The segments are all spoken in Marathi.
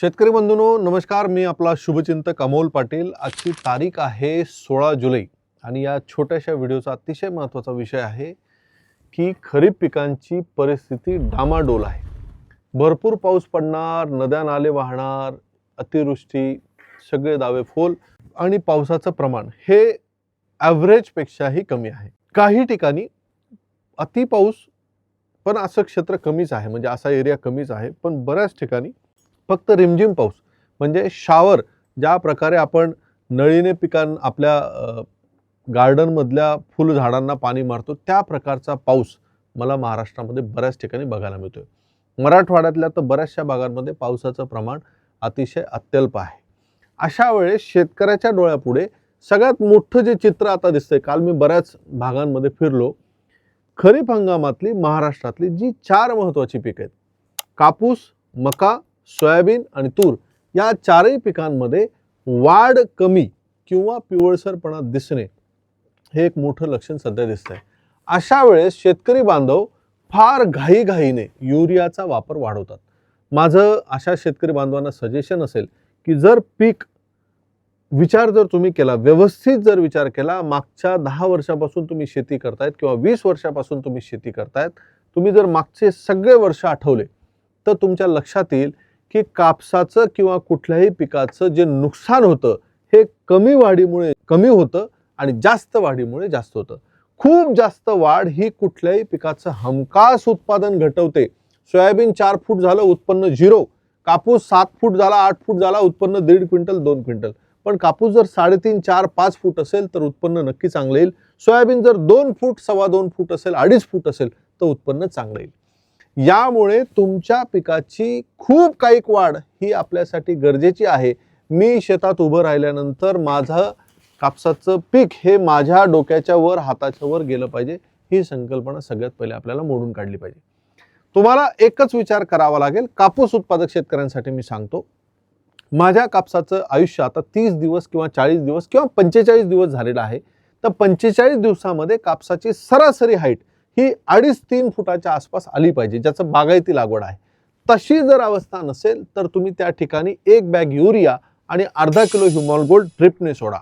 शेतकरी बंधूंनो नमस्कार. मी आपला शुभचिंतक अमोल पाटील. आजची तारीख आहे सोळा जुलै आणि या छोट्याशा व्हिडिओचा अतिशय महत्त्वाचा विषय आहे की खरीप पिकांची परिस्थिती डामाडोल आहे. भरपूर पाऊस पडणार नद्या नाले वाहणार अतिवृष्टी सगळे दावे फोल आणि पावसाचं प्रमाण हे ॲव्हरेजपेक्षाही कमी आहे. काही ठिकाणी अति पाऊस पण असं क्षेत्र कमीच आहे. म्हणजे असा एरिया कमीच आहे. पण बऱ्याच ठिकाणी फक्त रिमझिम पाऊस. म्हणजे शावर ज्या प्रकारे आपण नळीने पिकां आपल्या गार्डनमधल्या फुलझाडांना पाणी मारतो त्या प्रकारचा पाऊस मला महाराष्ट्रामध्ये बऱ्याच ठिकाणी बघायला मिळतो आहे मराठवाड्यातल्या तर बऱ्याचशा भागांमध्ये पावसाचं प्रमाण अतिशय अत्यल्प आहे. अशा वेळेस शेतकऱ्याच्या डोळ्यापुढे सगळ्यात मोठं जे चित्र आता दिसतंय काल मी बऱ्याच भागांमध्ये फिरलो खरीप हंगामातली महाराष्ट्रातली जी चार महत्त्वाची पिकं आहेत कापूस मका सोयाबीन आणि तूर या चारही पिकांमध्ये वाढ कमी किंवा पिवळसरपणा दिसणे हे एक मोठं लक्षण सध्या दिसत आहे अशा वेळेस शेतकरी बांधव फार घाईघाईने युरियाचा वापर वाढवतात. माझं अशा शेतकरी बांधवांना सजेशन असेल की जर पीक विचार जर तुम्ही केला व्यवस्थित जर विचार केला मागच्या दहा वर्षापासून तुम्ही शेती करतायत किंवा वीस वर्षापासून तुम्ही शेती करतायत तुम्ही जर मागचे सगळे वर्ष आठवले तर तुमच्या लक्षात येईल की कापसाचं किंवा कुठल्याही पिकाचं जे नुकसान होतं हे कमी वाढीमुळे कमी होतं आणि जास्त वाढीमुळे जास्त होतं. खूप जास्त वाढ ही कुठल्याही पिकाचं हमखास उत्पादन घटवते. सोयाबीन चार फूट झालं उत्पन्न झिरो. कापूस सात फूट झाला आठ फूट झाला उत्पन्न दीड क्विंटल दोन क्विंटल. पण कापूस जर साडेतीन चार पाच फूट असेल तर उत्पन्न नक्की चांगलं येईल. सोयाबीन जर दोन फूट सव्वा दोन फूट असेल अडीच फूट असेल तर उत्पन्न चांगलं येईल. यामुळे तुमच्या पिकाची खूप काही वाढ ही आपल्यासाठी गरजेची आहे. मी शेतात उभं राहिल्यानंतर माझं कापसाचं पीक हे माझ्या डोक्याच्या वर हाताच्या वर गेलं पाहिजे. ही संकल्पना सगळ्यात पहिले आपल्याला मोडून काढली पाहिजे. तुम्हाला एकच विचार करावा लागेल. कापूस उत्पादक शेतकऱ्यांसाठी मी सांगतो. माझ्या कापसाचं आयुष्य आता तीस दिवस किंवा चाळीस दिवस किंवा पंचेचाळीस दिवस झालेलं आहे. तर पंचेचाळीस दिवसामध्ये कापसाची सरासरी हाईट ही अडीच तीन फुटाच्या आसपास आली पाहिजे ज्याचं बागायती लागवड आहे. तशी जर अवस्था नसेल तर तुम्ही त्या ठिकाणी एक बॅग युरिया आणि अर्धा किलो ह्युमॉल गोल्ड ड्रिपने सोडा.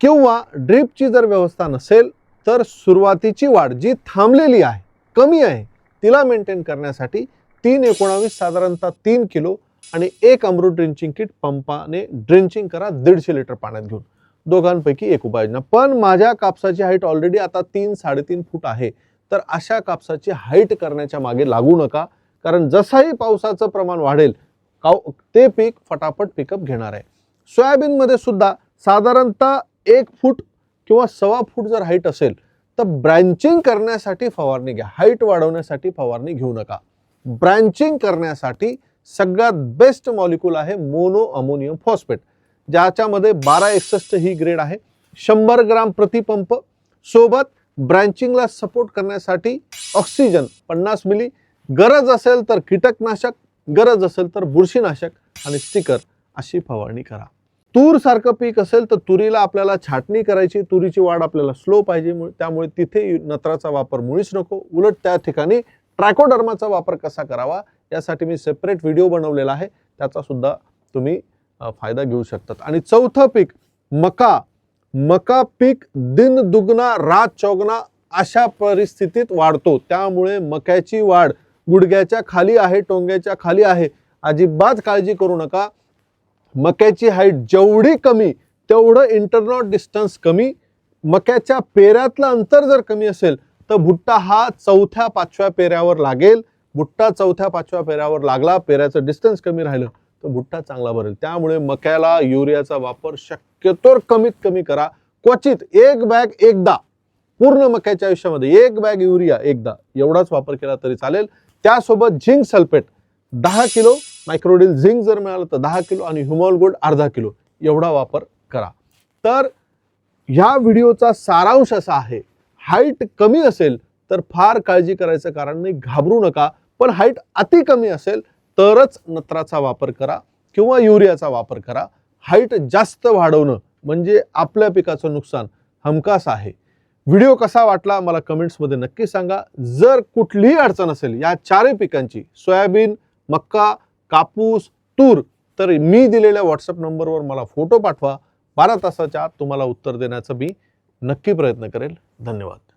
किंवा ड्रिपची जर व्यवस्था नसेल तर सुरुवातीची वाढ जी थांबलेली आहे कमी आहे तिला मेंटेन करण्यासाठी तीन एकोणावीस साधारणतः तीन किलो आणि एक अमृत ड्रिंचिंग किट पंपाने ड्रिंचिंग करा दीडशे लिटर पाण्यात घेऊन. दोघांपैकी एक उपाययोजना. पण माझ्या कापसाची हाईट ऑलरेडी आता तीन साडेतीन फूट आहे. तर अशा कापसाची हाईट करण्याच्या मागे लागू नका कारण जसाही पावसाचं प्रमाण वाढेल काव ते पीक फटाफट पिकअप घेणार आहे. सोयाबीनमध्ये सुद्धा साधारणतः एक फूट किंवा सव्वा फूट जर हाईट असेल तर ब्रँचिंग करण्यासाठी फवारणी घ्या. हाईट वाढवण्यासाठी फवारणी घेऊ नका. ब्रँचिंग करण्यासाठी सगळ्यात बेस्ट मॉलिक्यूल आहे मोनो अमोनियम फॉस्फेट ज्याच्यामध्ये बारा एकसष्ट ही ग्रेड आहे. शंभर ग्राम प्रतिपंप सोबत ब्रँचिंगला सपोर्ट करण्यासाठी ऑक्सिजन पन्नास मिली. गरज असेल तर कीटकनाशक गरज असेल तर बुरशीनाशक आणि स्टिकर अशी फवारणी करा. तूर सारखं पीक असेल तर तुरीला आपल्याला छाटणी करायची. तुरीची वाढ आपल्याला स्लो पाहिजे त्यामुळे तिथे नत्राचा वापर मुळीच नको. उलट त्या ठिकाणी ट्रॅकोडर्माचा वापर कसा करावा यासाठी मी सेपरेट व्हिडिओ बनवलेला आहे. त्याचा सुद्धा तुम्ही फायदा घेऊ शकतात. आणि चौथं पीक मका. मका पीक दिन दुगना रात चौगना अशा परिस्थितीत वाढतो. त्यामुळे मक्याची वाढ गुडघ्याच्या खाली आहे टोंग्याच्या खाली आहे. अजिबात काळजी करू नका. मक्याची हाईट जेवढी कमी तेवढं इंटरनॉट डिस्टन्स कमी. मक्याच्या पेऱ्यातलं अंतर जर कमी असेल तर भुट्टा हा चौथ्या पाचव्या पेऱ्यावर लागेल. भुट्टा चौथ्या पाचव्या पेऱ्यावर लागला पेऱ्याचं डिस्टन्स कमी राहिलं. तर भुट्टा चांगला भरेल. त्यामुळे मक्याला युरियाचा वापर शक्यतोर कमीत कमी करा. क्वचित एक बॅग एकदा पूर्ण मक्याच्या आयुष्यामध्ये एक बॅग युरिया एकदा एवढाच वापर केला तरी चालेल. त्यासोबत झिंक सल्फेट दहा किलो मायक्रोडिल झिंक जर मिळालं तर दहा किलो आणि ह्युमॉल गोल्ड अर्धा किलो एवढा वापर करा. तर ह्या व्हिडिओचा सारांश असा आहे हाईट कमी असेल तर फार काळजी करायचं कारण नाही घाबरू नका. पण हाईट अति कमी असेल तरच नत्राचा वापर करा किंवा युरियाचा वापर करा. हाईट जास्त वाढवणं म्हणजे आपल्या पिकाचं नुकसान हमखास आहे. व्हिडिओ कसा वाटला मला कमेंट्समध्ये नक्की सांगा. जर कुठलीही अडचण असेल या चारही पिकांची सोयाबीन मक्का कापूस तूर तर मी दिलेल्या व्हॉट्सअप नंबरवर मला फोटो पाठवा. बारा तासाच्या आत तुम्हाला उत्तर देण्याचा मी नक्की प्रयत्न करेल. धन्यवाद.